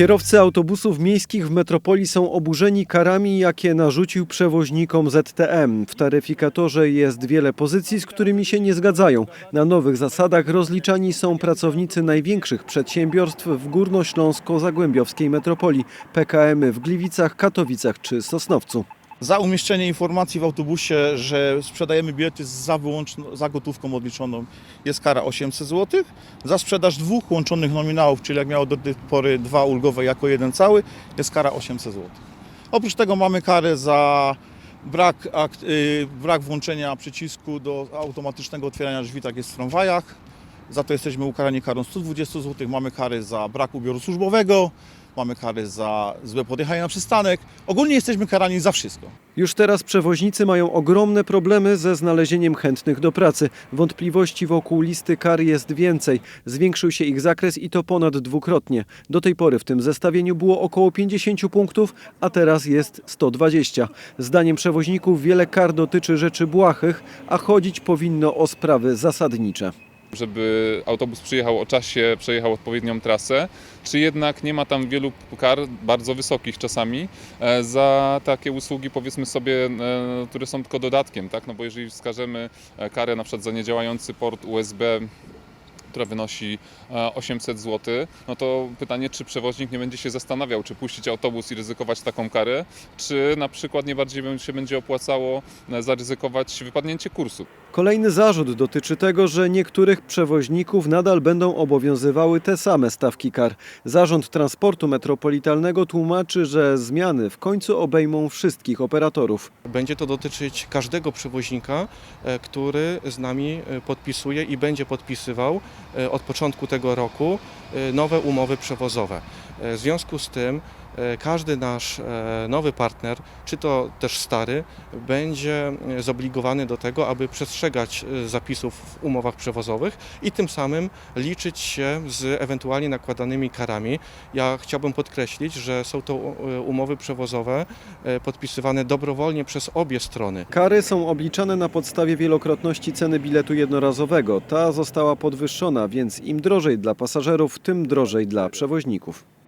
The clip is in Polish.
Kierowcy autobusów miejskich w metropolii są oburzeni karami, jakie narzucił przewoźnikom ZTM. W taryfikatorze jest wiele pozycji, z którymi się nie zgadzają. Na nowych zasadach rozliczani są pracownicy największych przedsiębiorstw w górnośląsko-zagłębiowskiej metropolii, PKM-y w Gliwicach, Katowicach czy Sosnowcu. Za umieszczenie informacji w autobusie, że sprzedajemy bilety za, wyłączno, za gotówką odliczoną jest kara 800 zł. Za sprzedaż dwóch łączonych nominałów, czyli jak miało do tej pory dwa ulgowe jako jeden cały, jest kara 800 zł. Oprócz tego mamy karę za brak, akt, y, brak włączenia przycisku do automatycznego otwierania drzwi, tak jest w tramwajach. Za to jesteśmy ukarani karą 120 zł. Mamy kary za brak ubioru służbowego, mamy kary za złe podjechanie na przystanek. Ogólnie jesteśmy karani za wszystko. Już teraz przewoźnicy mają ogromne problemy ze znalezieniem chętnych do pracy. Wątpliwości wokół listy kar jest więcej. Zwiększył się ich zakres i to ponad dwukrotnie. Do tej pory w tym zestawieniu było około 50 punktów, a teraz jest 120. Zdaniem przewoźników wiele kar dotyczy rzeczy błahych, a chodzić powinno o sprawy zasadnicze. Żeby autobus przyjechał o czasie, przejechał odpowiednią trasę, czy jednak nie ma tam wielu kar, bardzo wysokich czasami, e, za takie usługi powiedzmy sobie, e, które są tylko dodatkiem, tak? No bo jeżeli wskażemy e, karę na przykład za niedziałający port USB, która wynosi e, 800 zł, no to pytanie, czy przewoźnik nie będzie się zastanawiał, czy puścić autobus i ryzykować taką karę, czy na przykład nie bardziej się będzie opłacało e, zaryzykować wypadnięcie kursu. Kolejny zarzut dotyczy tego, że niektórych przewoźników nadal będą obowiązywały te same stawki kar. Zarząd Transportu Metropolitalnego tłumaczy, że zmiany w końcu obejmą wszystkich operatorów. Będzie to dotyczyć każdego przewoźnika, e, który z nami e, podpisuje i będzie podpisywał e, od początku tego roku e, nowe umowy przewozowe. E, W związku z tym e, każdy nasz e, nowy partner, czy to też stary, będzie e, zobligowany do tego, aby przestrzegać e, zapisów w umowach przewozowych i tym samym liczyć się z ewentualnie nakładanymi karami. Ja chciałbym podkreślić, że są to e, umowy przewozowe e, podpisywane dobrowolnie przez obie strony. Kary są obliczane na podstawie wielokrotności ceny biletu jednorazowego. Ta została podwyższona, więc im drożej dla pasażerów, tym drożej dla przewoźników.